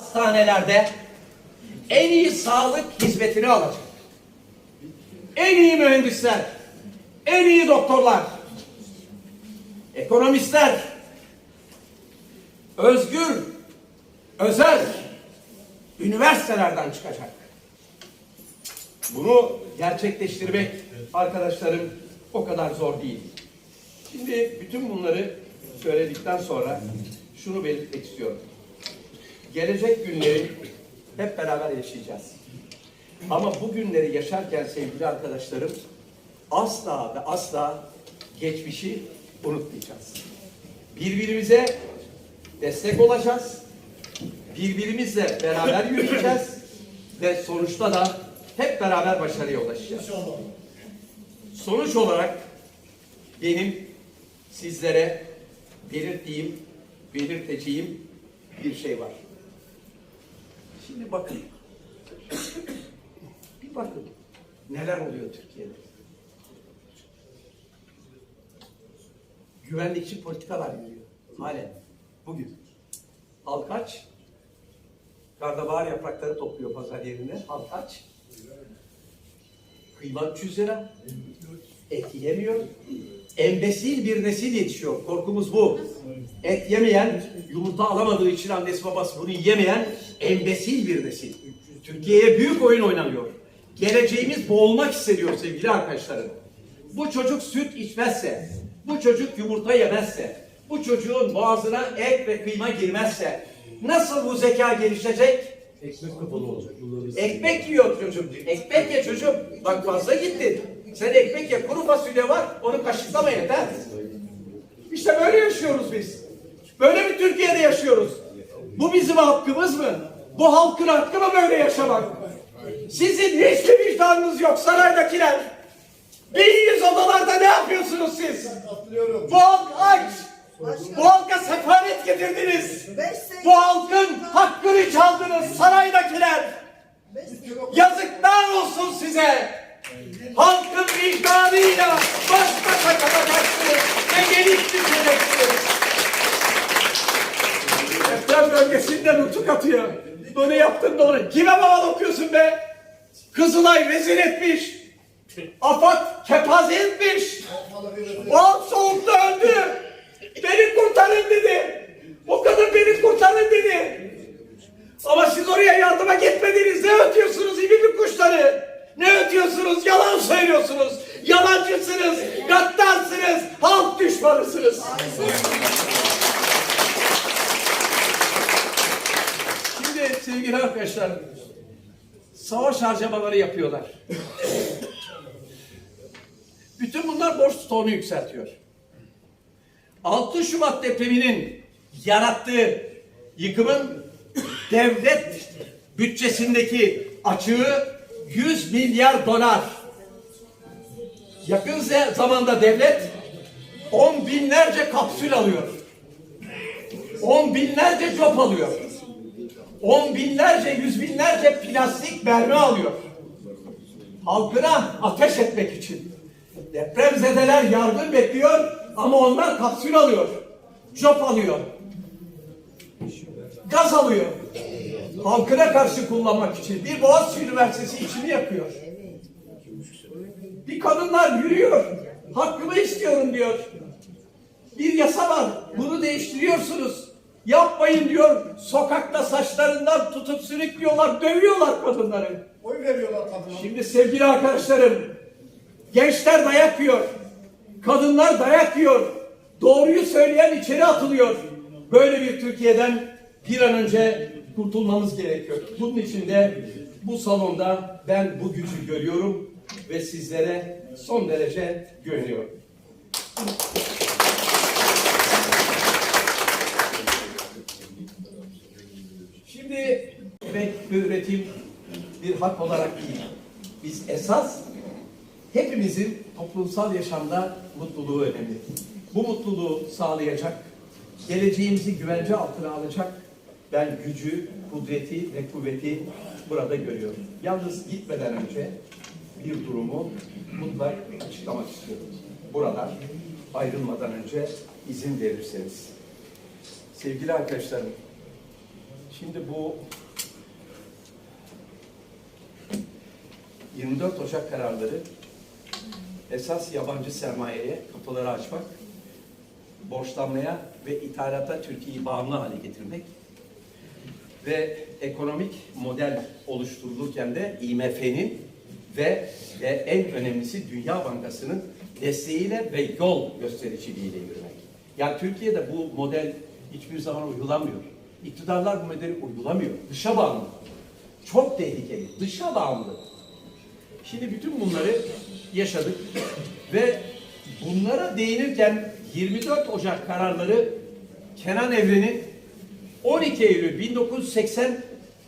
hastanelerde en iyi sağlık hizmetini alacak. En iyi mühendisler, en iyi doktorlar, ekonomistler, özgür, özel üniversitelerden çıkacak. Bunu gerçekleştirmek arkadaşlarım o kadar zor değil. Şimdi bütün bunları söyledikten sonra şunu belirtmek istiyorum. Gelecek günleri hep beraber yaşayacağız. Ama bu günleri yaşarken sevgili arkadaşlarım asla ve asla geçmişi unutmayacağız. Birbirimize destek olacağız. Birbirimizle beraber yürüyeceğiz ve sonuçta da hep beraber başarıya ulaşacağız. Sonuç olarak benim sizlere belirttiğim, belirteceğim bir şey var. Şimdi bakın. Bir bakın. Neler oluyor Türkiye'de. Güvenlikçi politikalar yürüyor. Halen. Bugün. Halk aç. Karnabahar yaprakları topluyor pazar yerine. Halk aç. Kıyma 300 lira. Et yemiyor. Embesil bir nesil yetişiyor. Korkumuz bu. Et yemeyen, yumurta alamadığı için annesi babası bunu yemeyen embesil bir nesil. Türkiye'ye büyük oyun oynanıyor. Geleceğimiz boğulmak hissediyor sevgili arkadaşlarım. Bu çocuk süt içmezse, bu çocuk yumurta yemezse, bu çocuğun boğazına et ve kıyma girmezse nasıl bu zeka gelişecek? Ekmek kapalı olacak. Ekmek yiyor çocuk. Ekmek ye çocuğum. Bak fazla gittin. Sen ekmek ye. Kuru fasulye var. Onu kaşıklama yeter. İşte böyle yaşıyoruz biz. Böyle bir Türkiye'de yaşıyoruz. Bu bizim hakkımız mı? Bu halkın hakkı mı böyle yaşamak? Sizin hiçbir vicdanınız yok saraydakiler. Bildiğiniz odalarda ne yapıyorsunuz siz? Bu halk aç. Bu halka sefalet getirdiniz. Bu halkın hakkını çaldınız saraydakiler. Yazıklar olsun size. Halkın vicdanıyla baş başa kalacaksınız ve gelip düşeceksiniz. Deprem bölgesinden nutuk atıyor. Bunu yaptın da onu. Kime bağlı okuyorsun be? Kızılay rezil etmiş. Afat kepaze etmiş. Halk soğukta öldü. Beni kurtarın dedi. O kadın beni kurtarın dedi. Ama siz oraya yardıma gitmediniz. Ne ötüyorsunuz ibibik kuşları? Ne ötüyorsunuz? Yalan söylüyorsunuz. Yalancısınız, gaddarsınız, halk düşmanısınız. Şimdi sevgili arkadaşlar, savaş harcamaları yapıyorlar. Bütün bunlar borç stoğunu yükseltiyor. 6 Şubat depreminin yarattığı yıkımın devlet bütçesindeki açığı 100 milyar dolar. Yakın zamanda devlet on binlerce kapsül alıyor. On binlerce cop alıyor. On binlerce, yüz binlerce plastik mermi alıyor. Halkına ateş etmek için. Depremzedeler yardım bekliyor ama onlar kapsül alıyor. Cop alıyor. Gaz alıyor. Halkına karşı kullanmak için. Bir Boğaziçi Üniversitesi içini yakıyor. Bir kadınlar yürüyor. Hakkımı istiyorum diyor. Bir yasa var. Bunu değiştiriyorsunuz. Yapmayın diyor. Sokakta saçlarından tutup sürüklüyorlar, dövüyorlar kadınları. Oy veriyorlar kadına. Şimdi sevgili arkadaşlarım, gençler dayak yiyor. Kadınlar dayak yiyor. Doğruyu söyleyen içeri atılıyor. Böyle bir Türkiye'den bir an önce kurtulmamız gerekiyor. Bunun için de bu salonda ben bu gücü görüyorum ve sizlere son derece güveniyorum. Şimdi ve üretim bir hak olarak değil. Biz esas hepimizin toplumsal yaşamda mutluluğu önemli. Bu mutluluğu sağlayacak, geleceğimizi güvence altına alacak ben gücü, kudreti ve kuvveti burada görüyorum. Yalnız gitmeden önce bir durumu mutlak açıklamak istiyorum. Burada ayrılmadan önce izin verirseniz. Sevgili arkadaşlarım, Şimdi bu 24 Ocak kararları esas yabancı sermayeye kapıları açmak, borçlanmaya ve ithalata Türkiye'yi bağımlı hale getirmek ve ekonomik model oluşturulurken de IMF'nin ve, ve en önemlisi Dünya Bankası'nın desteğiyle ve yol göstericiliğiyle yürümek. Yani Türkiye'de bu model hiçbir zaman uygulanmıyor. İktidarlar bu modeli uygulamıyor. Dışa bağımlı. Çok tehlikeli. Dışa bağımlı. Şimdi bütün bunları yaşadık ve bunlara değinirken 24 Ocak kararları Kenan Evren'in 12 Eylül 1980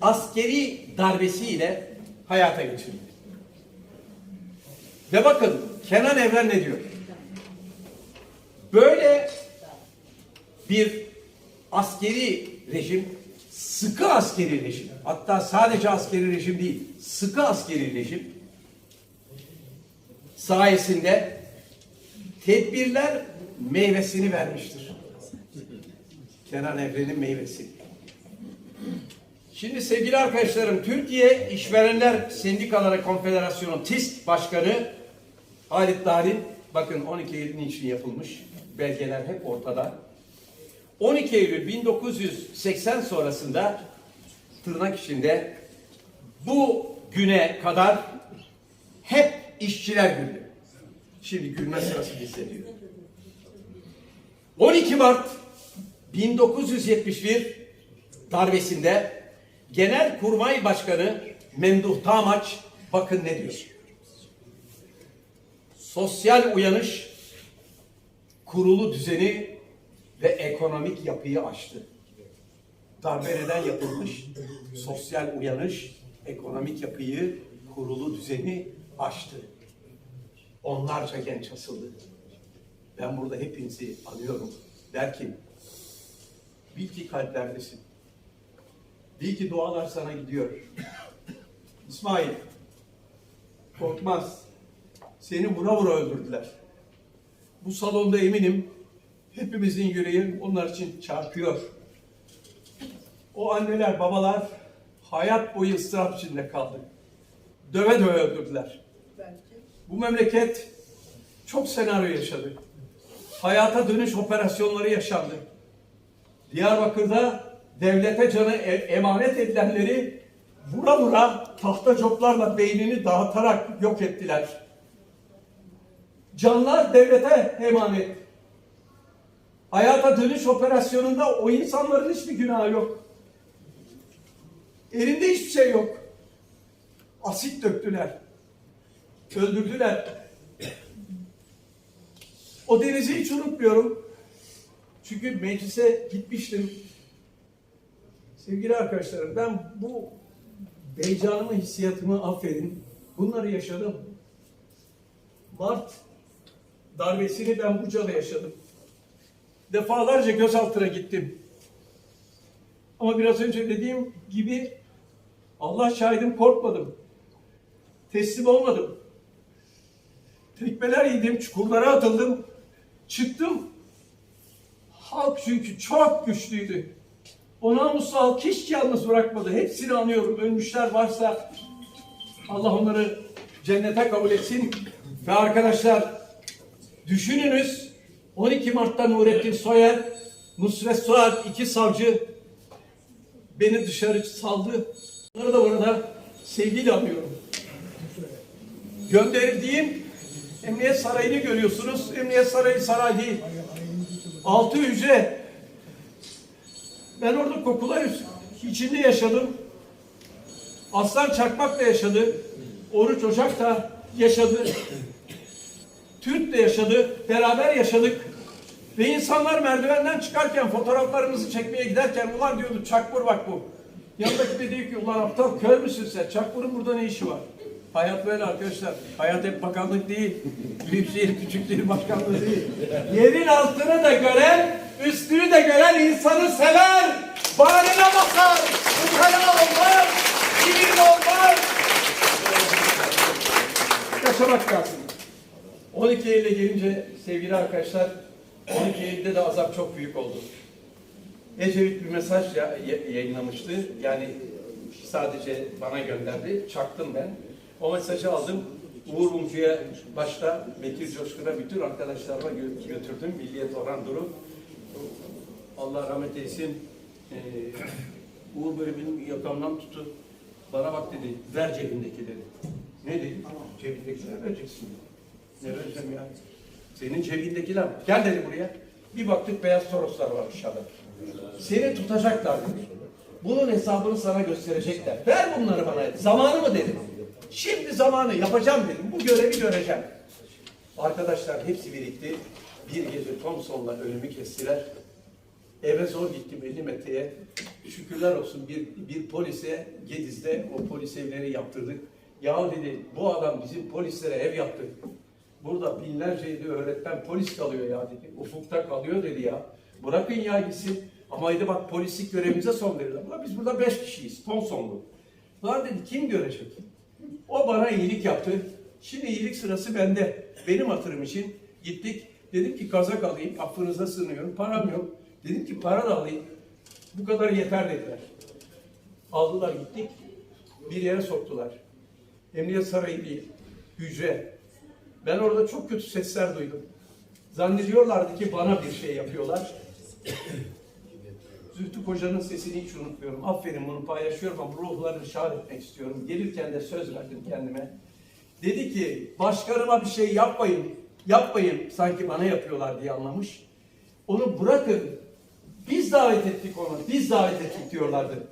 askeri darbesiyle hayata geçirildi. Ve bakın Kenan Evren ne diyor? Böyle bir askeri rejim, sıkı askeri rejim, hatta sadece askeri rejim değil, sıkı askeri rejim sayesinde tedbirler meyvesini vermiştir. Kenan Evren'in meyvesi. Şimdi sevgili arkadaşlarım, Türkiye İşverenler Sendikaları Konfederasyonu TİSK Başkanı Halit Darin, bakın 12 Eylül için yapılmış, belgeler hep ortada. 12 Eylül 1980 sonrasında tırnak içinde bu güne kadar hep işçiler güldü. Şimdi gülme sırası bizde diyor. 12 Mart 1971 darbesinde Genel Kurmay Başkanı Memduh Tamaç bakın ne diyor. Sosyal uyanış kurulu düzeni ve ekonomik yapıyı aştı. Darbe neden yapılmış? Sosyal uyanış ekonomik yapıyı kurulu düzeni aştı. Onlarca genç asıldı. Ben burada hepinizi anıyorum. Derken bil ki kalplerdesin. Bil ki dualar sana gidiyor. İsmail korkmaz. Seni vura vura öldürdüler. Bu salonda eminim hepimizin yüreği onlar için çarpıyor. O anneler, babalar hayat boyu ıstırap içinde kaldı. Döve döve öldürdüler. Bu memleket çok senaryo yaşadı. Hayata dönüş operasyonları yaşandı. Diyarbakır'da devlete canı e- emanet edilenleri vura vura tahta coplarla beynini dağıtarak yok ettiler. Canlar devlete emanet. Hayata dönüş operasyonunda o insanların hiçbir günahı yok. Elinde hiçbir şey yok. Asit döktüler. Öldürdüler. O denizi hiç unutmuyorum. Çünkü meclise gitmiştim. Sevgili arkadaşlarım ben bu heyecanımı, hissiyatımı affedin. Bunları yaşadım. Mart darbesini ben Buca'da yaşadım. Defalarca gözaltına gittim. Ama biraz önce dediğim gibi Allah şahidim korkmadım. Teslim olmadım. Tekmeler yedim, çukurlara atıldım. Çıktım. Halk çünkü çok güçlüydü. O namuslu halk hiç yalnız bırakmadı. Hepsini anıyorum. Ölmüşler varsa Allah onları cennete kabul etsin. Ve arkadaşlar düşününüz 12 Mart'ta Nurettin Soyer, Nusret Suat iki savcı beni dışarı saldı. Onları da burada sevgiyle anıyorum. Gönderildiğim Emniyet Sarayı'nı görüyorsunuz. Emniyet Sarayı saray değil. Altı hücre. Ben orada kokular içinde yaşadım. Aslan Çakmak da yaşadı. Oruç Ocak da yaşadı. Türk de yaşadı. Beraber yaşadık. Ve insanlar merdivenden çıkarken fotoğraflarımızı çekmeye giderken ulan diyordu Çakmur bak bu. Yanındaki de diyor ki ulan aptal kör müsün sen? Çakmur'un burada ne işi var? Hayat böyle arkadaşlar. Hayat hep bakanlık değil. Büyükşehir Küçükşehir Başkanlığı değil. Yerin altını da gören, üstünü de gören insanı sever. Bağrına basar. Ukala olmaz. Kimin olmaz. Yaşamak lazım. 12 Eylül'e gelince sevgili arkadaşlar 12 Eylül'de de azap çok büyük oldu. Ecevit bir mesaj ya- yayınlamıştı. Yani sadece bana gönderdi. Çaktım ben. O mesajı aldım. Uğur Mumcu'ya başta Bekir Coşkun'a bütün arkadaşlarıma gö- götürdüm. Milliyet Orhan Duru. Allah rahmet eylesin. Ee, Uğur böyle benim yakamdan tuttu. Bana bak dedi, ver cebindeki dedi. Ne dedi? Cebindekiler vereceksin dedi. Ne vereceğim ya? Senin cebindekiler. Gel dedi buraya. Bir baktık beyaz Toroslar var aşağıda. Seni tutacaklar dedi. Bunun hesabını sana gösterecekler. Ver bunları bana. dedi. Zamanı mı dedim. Şimdi zamanı yapacağım dedim. Bu görevi göreceğim. Arkadaşlar hepsi birikti. Bir gece Thompson'la önümü kestiler. Eve zor gittim 50 metreye. Şükürler olsun bir, bir polise Gediz'de o polis evleri yaptırdık. Ya dedi bu adam bizim polislere ev yaptı. Burada binlerce de öğretmen polis kalıyor ya dedi. Ufukta kalıyor dedi ya. Bırakın ya gitsin. Ama dedi bak polislik görevimize son verirler. Biz burada beş kişiyiz. Thompsonlu. Ulan dedi kim görecek? O bana iyilik yaptı. Şimdi iyilik sırası bende. Benim hatırım için gittik. Dedim ki kazak alayım. Affınıza sığınıyorum. Param yok. Dedim ki para da alayım. Bu kadar yeter dediler. Aldılar gittik. Bir yere soktular. Emniyet sarayı değil. Hücre. Ben orada çok kötü sesler duydum. Zannediyorlardı ki bana bir şey yapıyorlar. Zühtü Koca'nın sesini hiç unutmuyorum. Aferin bunu paylaşıyorum ama ruhlarını şad etmek istiyorum. Gelirken de söz verdim kendime. Dedi ki başkanıma bir şey yapmayın, yapmayın sanki bana yapıyorlar diye anlamış. Onu bırakın. Biz davet ettik onu, biz davet ettik diyorlardı.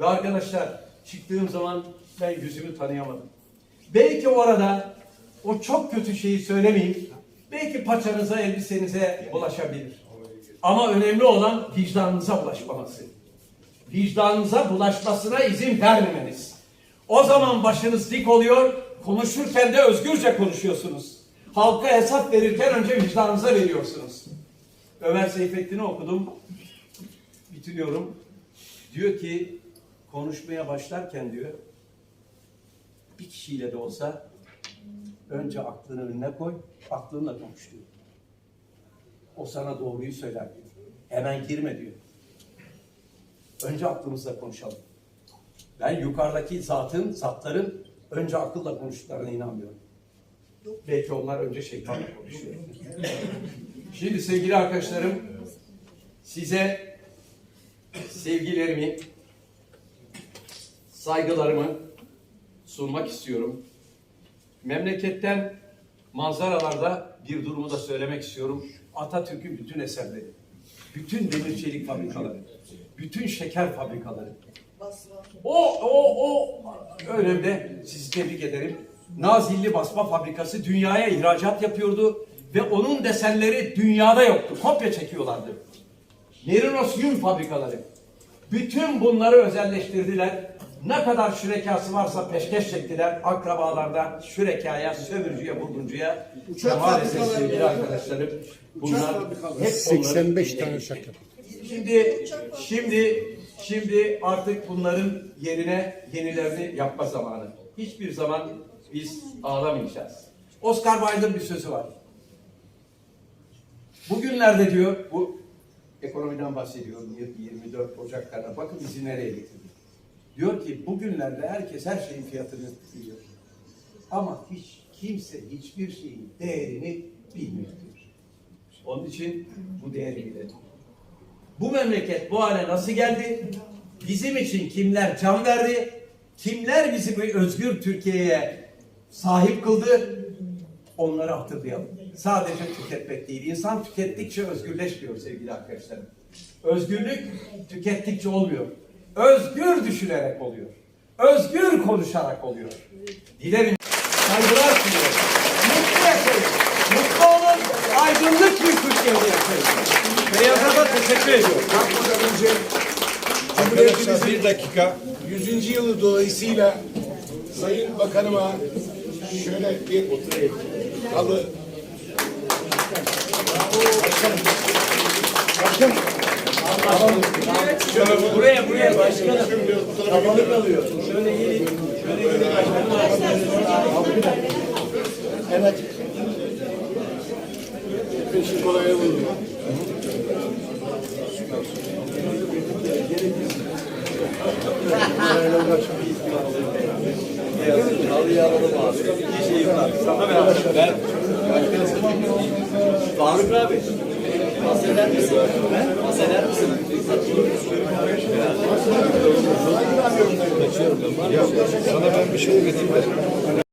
Ve arkadaşlar çıktığım zaman ben yüzümü tanıyamadım. Belki orada o çok kötü şeyi söylemeyeyim. Belki paçanıza, elbisenize bulaşabilir. Ama önemli olan vicdanınıza bulaşmaması. Vicdanınıza bulaşmasına izin vermemeniz. O zaman başınız dik oluyor, konuşurken de özgürce konuşuyorsunuz. Halka hesap verirken önce vicdanınıza veriyorsunuz. Ömer Seyfettin'i okudum, bitiriyorum. Diyor ki, konuşmaya başlarken diyor, bir kişiyle de olsa önce aklını önüne koy, aklınla konuş diyor. O sana doğruyu söyler diyor. Hemen girme diyor. Önce aklımızla konuşalım. Ben yukarıdaki zatın, zatların önce akılla konuştuklarına inanmıyorum. Belki onlar önce şeytanla konuşuyor. Şimdi sevgili arkadaşlarım, size sevgilerimi, saygılarımı sunmak istiyorum. Memleketten manzaralarda bir durumu da söylemek istiyorum. Atatürk'ün bütün eserleri, bütün demir çelik fabrikaları, bütün şeker fabrikaları. O, o, o önemli. Sizi tebrik ederim. Nazilli Basma Fabrikası dünyaya ihracat yapıyordu ve onun desenleri dünyada yoktu. Kopya çekiyorlardı. Merinos yün fabrikaları. Bütün bunları özelleştirdiler. Ne kadar şürekası varsa peşkeş çektiler. Akrabalardan şürekaya, sömürücüye, bulguncuya. Uçak maalesef sevgili arkadaşlarım bunlar hep 85 onların tane uçak. Şimdi, şimdi, şimdi artık bunların yerine yenilerini yapma zamanı. Hiçbir zaman biz ağlamayacağız. Oscar Wilde'ın bir sözü var. Bugünlerde diyor, bu ekonomiden bahsediyorum 24 Ocak'ta. Bakın bizi nereye getirdi. Diyor ki bugünlerde herkes her şeyin fiyatını biliyor. Ama hiç kimse hiçbir şeyin değerini bilmiyor diyor. Onun için bu değeri bilelim. Bu memleket bu hale nasıl geldi? Bizim için kimler can verdi? Kimler bizi bu özgür Türkiye'ye sahip kıldı? Onları hatırlayalım. Sadece tüketmek değil. İnsan tükettikçe özgürleşmiyor sevgili arkadaşlarım. Özgürlük tükettikçe olmuyor. Özgür düşünerek oluyor. Özgür konuşarak oluyor. Dilerim saygılar sunuyorum. Mutlu yaşayın. Mutlu olun. Aydınlık bir Türkiye'de yaşayın. Beyaz'a da teşekkür ediyorum. Bakmadan önce Cumhuriyetimizin bir dakika 100. yılı dolayısıyla Sayın Bakanıma şöyle bir halı Başkanım. Başkanım. Şöyle buraya buraya başkanım. Kapalı kalıyor. Şöyle gelin. Şöyle gelin. Evet. Peşi kolay oluyor. Ben Faruk abi. Bahseder misin? Bahseder misin? Sana ben bir şey getireyim.